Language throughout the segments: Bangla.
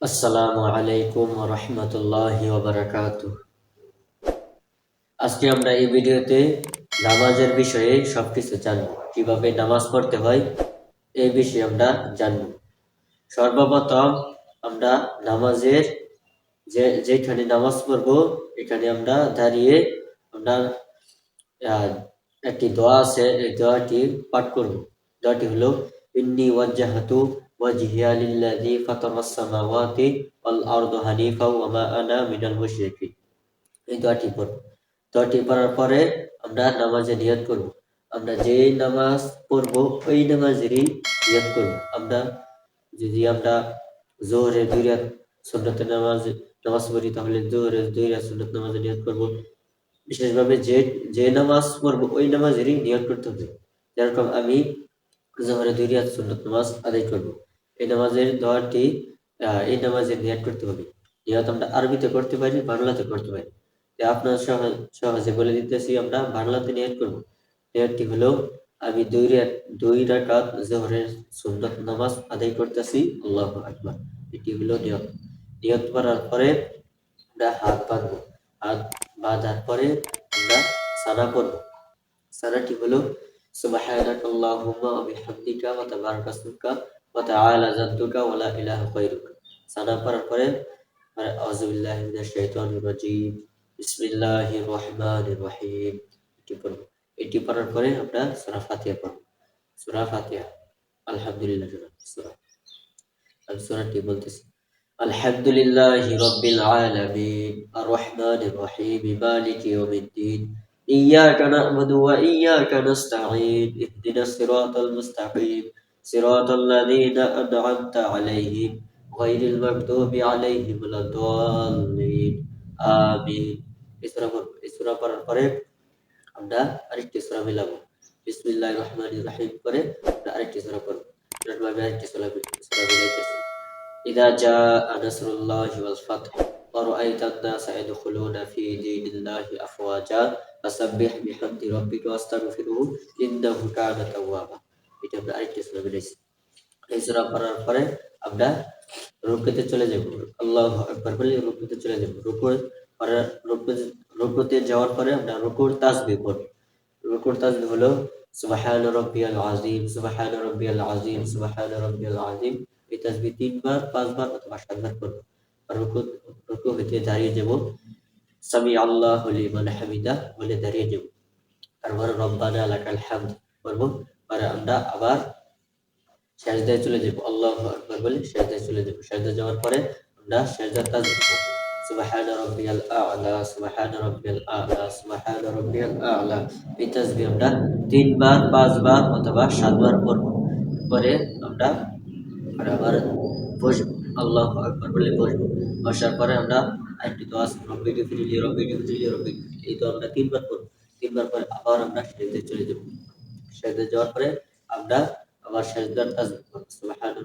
আসসালামু আলাইকুম রহমতুল্লাহি আজকে আমরা এই ভিডিওতে নামাজের বিষয়ে সবকিছু জানব। কীভাবে নামাজ পড়তে হয়, এই বিষয়ে আমরা জানব। সর্বপ্রথম আমরা নামাজের যে যেখানে নামাজ পড়ব, এখানে আমরা দাঁড়িয়ে আমরা একটি দোয়া আছে, এই দোয়াটি পাঠ করব। দোয়াটি হলো, ইন্নি ওয়াজ্জাহাতু ফাতারাস সামাওয়াতি ওয়াল আরদা হানিফা ওয়া মা আনা মিনাল মুশরিকিন এই দোয়াটি পড়ব। দোয়াটি পড়ার পরে আমরা নামাজে নিয়ত করব। আমরা যে নামাজ পড়ব, ওই নামাজেরই নিয়ত করব। আমরা যদি আমরা জোহরে দুই রাত সুন্নতে নামাজ নামাজ পড়ি, তাহলে জোহরে দুই রাত সুন্নত নামাজে নিয়ত করব। বিশেষভাবে যে যে নামাজ পড়ব, ওই নামাজেরই নিয়ত করতে হবে। যেরকম আমি জোহরে দুই রাত সুন্নত নামাজ আদায় করব। এই নামাজের দোয়াটি এই নামাজের নিয়ত করতে হবে। নিয়ত আমরা আরবিতে করতে পারি, বাংলাতে করতে পারি। আপনার সহজ- বলে দিতেছি আমরা, বাংলাতে নিয়ত করব। নিয়তটি হলো, আমি দুই দুই রাকাত জোহরের সুন্নত নামাজ আদায় করতেছি, আল্লাহু আকবার। এটি হলো নিয়ত। নিয়ত করার পরে আমরা হাত বাঁধবো। হাত বাঁধার পরে আমরা সানা পড়ব। সানাটি হলো সুবহানাক আল্লাহুম্মা ওয়া বিহামদিকা ওয়া তাবারাকা ইসমুকা ওয়া তাআলা জাদ্দুকা ওয়া লা ইলাহা গায়রুকা সানা পড়ার পরে আমরা আউযু বিল্লাহি মিনাশ শাইতানির রাজীম বিসমিল্লাহির রহমানির রহিম এটি পড়বো এটি পড়ার পরে আমরা সূরা ফাতিহা পড়বো সূরা ফাতিহা আলহামদুলিল্লাহ সূরা আমি সূরাটি বলতেছি الحمد لله رب العالمين الرحمن الرحيم مالك يوم الدين إياك نعبد وإياك نستعين اهدنا الصراط المستقيم صراط الذين أنعمت عليهم غير المغضوب عليهم ولا الضالين آمين ইসরা ইসরা পড়ার পরে আমরা আরেকটি সূরা মিলাবো বিসমিল্লাহির রহমানির রহিম করে আমরা আরেকটি সূরা পড়ব এরকমভাবে আরেকটি সূরা সূরা মিলাইতেছি إذا جاء نصر الله والفتح ورأيت الناس يدخلون في دين الله أفواجا فسبح بحمد ربك واستغفره إنه كان توابا এটা আমরা আরেকটি সূরা মিলাইছি এই সূরা পড়ার পরে আমরা রুকুতে চলে যাব। আল্লাহু আকবার বলে রুকুতে চলে যাব। রুকু পরে রুকুতে যাওয়ার পরে আমরা রুকুর তাসবিহ পড়ব। রুকুর তাসবিহ হলো, সুবহান রাব্বিয়াল আযীম, সুবহান রাব্বিয়াল আযীম, সুবহান রাব্বিয়াল আযীম। এই তাসবিহ তিনবার, পাঁচবার অথবা সাতবার আর রুকু রুকু হইতে দাঁড়িয়ে যাব। সামি আল্লাহু লিমান হামিদা বলে দাঁড়িয়ে যাব। তারপর রব্বানা লাকাল হামদ করব আর আমরা আবার সেজদায় চলে যাব। আল্লাহু আকবার বলে সেজদায় চলে যাব। সেজদা যাওয়ার পরে আমরা তাসবিহ করব। সুবহান আ'লা সুবহান আ'লা সুবহান আ'লা। এই তাসবিহ আমরা তিনবার, পাঁচবার অথবা সাতবার পরে আমরা আবার বসবো। আল্লাহু বলে বসবো। বসার পরে আমরা আরেকটি দোয়া রব্বি গফিরলি রব্বি গফিরলি রব্বি এই আমরা তিনবার করব তিনবার পরে আবার আমরা চলে যাব। যাওয়ার পরে আমরা আবার সুবহান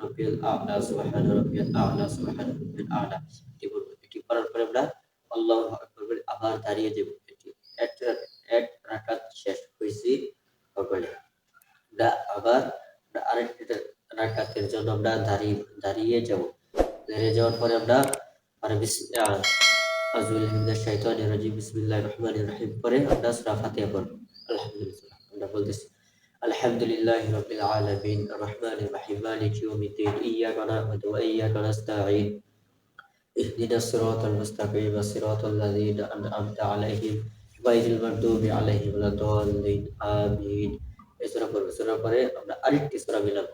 আ'লা সুবহান আ'লা সুবহান আ'লা এটি করব এটি করার পরে আমরা আল্লাহু আকবার বলে আবার দাঁড়িয়ে যাব। এটি এক এক রাকাত শেষ আবার রাকাতের জন্য আমরা দাঁড়িয়ে দাঁড়িয়ে যাব। দাঁড়িয়ে যাওয়ার পরে আমরা মানে বিস- আহ, আউযুবিল্লাহি শাইতানির রাজিম বিসমিল্লাহির রহমানির রহিম পরে আমরা সূরা ফাতিহা পড়ব। আলহামদুলিল্লাহ আমরা বলতেছি আলহামদুলিল্লাহি রাব্বিল আলামিন আর রহমানির রহিম মালিকি ইয়াউমিদ্দিন ইয়াকা না'বুদু ওয়া ইয়াকা নাস্তাঈন اهدنا الصراط المستقيم صراط الذين أنعمت عليهم غير المغضوب عليهم ولا الضالين آمين এই সূরা পড়বো সূরা পরে আমরা আরেকটি সূরা মিলাব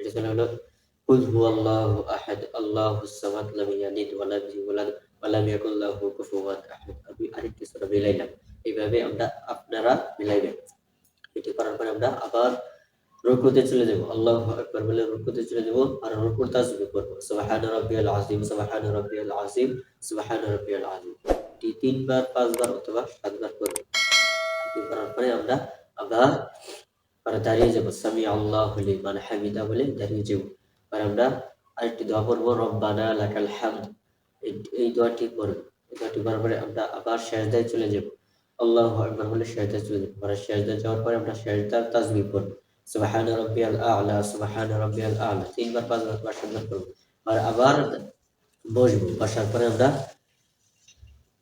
এটা সূরা হলো কুল হুয়াল্লাহু আহাদ আল্লাহুস সামাদ লাম ইয়ালিদ ওয়া লাম ইউলাদ ওয়া লাম ইয়াকুল লাহু কুফুওয়ান আহাদ আমি আরেকটি সূরা মিলাইলাম এইভাবে আমরা আপনারা মিলাইবেন এটি করার পরে আমরা আবার রুকুতে চলে যাব। আল্লাহু আকবার বলে রুকুতে চলে যাব আর রুকুর তাসবিহ করব। সুবহান রাব্বিয়াল আযীম, সুবহান রাব্বিয়াল আযীম, সুবহান রাব্বিয়াল আযীম। এটি তিনবার, পাঁচবার অথবা সাতবার করব। এটি করার পরে আমরা আবার পরে দাঁড়িয়ে যাব। সামি আল্লাহু লিমান হামিদা বলে দাঁড়িয়ে যাব। আর আমরা আরেকটি দোয়া পড়ব, রব্বানা লাকাল হামদ। এই- দোয়াটি পড়ব। এই দোয়াটি পড়ার পরে আমরা আবার সেজদায় চলে যাব। আল্লাহু আকবার বলে সেজদায় চলে পরে সেজদায় যাওয়ার পরে আমরা সেজদার তাসবিহ পড়ব। সুবহান রাব্বিয়াল আ'লা, সুবহান রাব্বিয়াল আ'লা। তিনবার, পাঁচবার পাঁচবার করব আর আবার বসবো, বসার পরে আমরা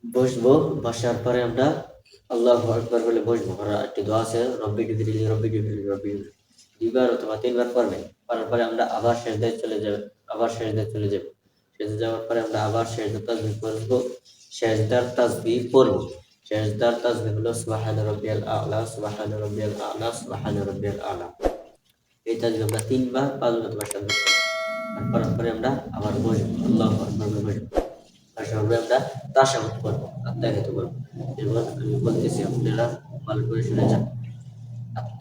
বসবো, বসার পরে আমরা আল্লাহ আকবার বলে বসবো। আর একটি দোয়া আছে, রব্বি ডিবিলি রব্বি ডিবিলি রব্বি। দুইবার অথবা তিনবার পড়বে পড়ার পরে আমরা আবার শেষদায় চলে যাব, আবার শেষদায় চলে যাব। শেষে যাওয়ার পরে আমরা আবার শেষদার তাসবিহ পড়ব শেষদার তাসবিহ পড়ব। শেষদার তাসবিহ হলো সুবাহান রাব্বিয়াল আ'লা সুবাহান রাব্বিয়াল আ'লা সুবাহান রাব্বিয়াল আ'লা এই তাসবিহ আমরা তিনবার পাঁচবার সাতবার পড়ব। আর পরে আমরা আবার বই আল্লাহ আকবার বসবো সর্বে আমরা তাশাহুদ পড়ব আত্মাহিত করব এবার আমি বলতেছি আপনারা ভালো করে শুনে যান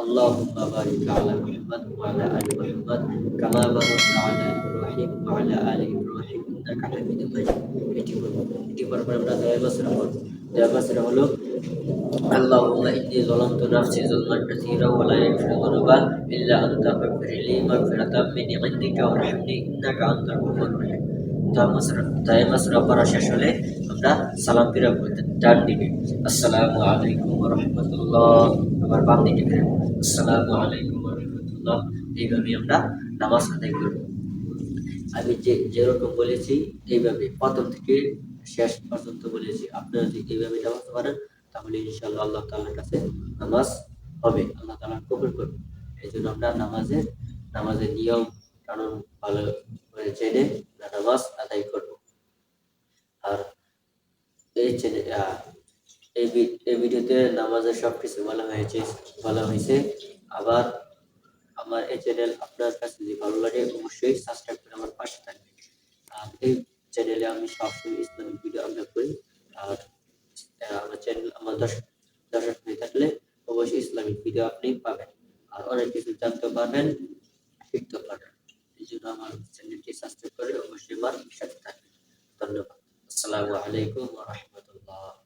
اللهم بارك على محمد وعلى آل محمد كما باركت على إبراهيم وعلى آل إبراهيم إنك حميد مجيد এটি বলবো এটি পড়ার পর আমরা দয়া বসরা পড়ব দয়া বসরা হলো اللهم إني ظلمت نفسي ظلما كثيرا ولا يغفر الذنوب إلا أنت فاغفر لي مغفرة من عندك وارحمني إنك أنت الغفور الرحيم তাই মাসরা পড়া শেষ হলে আমরা সালাম ফিরাবো ডান দিকে আসসালামু আলাইকুম ওয়া রাহমাতুল্লাহ আবার বাম দিকে আসসালামু আলাইকুম রাহমাতুল্লাহ এইভাবে আমরা নামাজ আদায় করব। আমি যে যেরকম বলেছি, এইভাবে প্রথম থেকে শেষ পর্যন্ত বলেছি। আপনারা যদি এইভাবে নামাজ পারেন তাহলে ইনশাআল্লাহ আল্লাহ তাআলার কাছে নামাজ হবে। আল্লাহ তাআলা কবুল করবে। এই জন্য আমরা নামাজের নামাজের নিয়ম কানুন ভালো করে জেনে নামাজ আদায় করব। আর এই চ্যানেল এই ভিডিওতে নামাজের সব কিছু বলা হয়েছে বলা হয়েছে। আবার আমার এই চ্যানেল আপনার কাছে যদি ভালো লাগে, অবশ্যই সাবস্ক্রাইব করে আমার পাশে থাকবেন। আর এই চ্যানেলে আমি সবসময় ইসলামিক ভিডিও আপলোড করি। আর আমার চ্যানেল, আমার দর্শক দর্শক হয়ে থাকলে অবশ্যই ইসলামিক ভিডিও আপনি পাবেন। আর অনেক কিছু জানতে পারবেন, শিখতে পারবেন। এই জন্য আমার চ্যানেলটি সাবস্ক্রাইব করে অবশ্যই আমার সাথে থাকবেন। ধন্যবাদ। আসসালামু আলাইকুম রাহমাতুল্লাহ।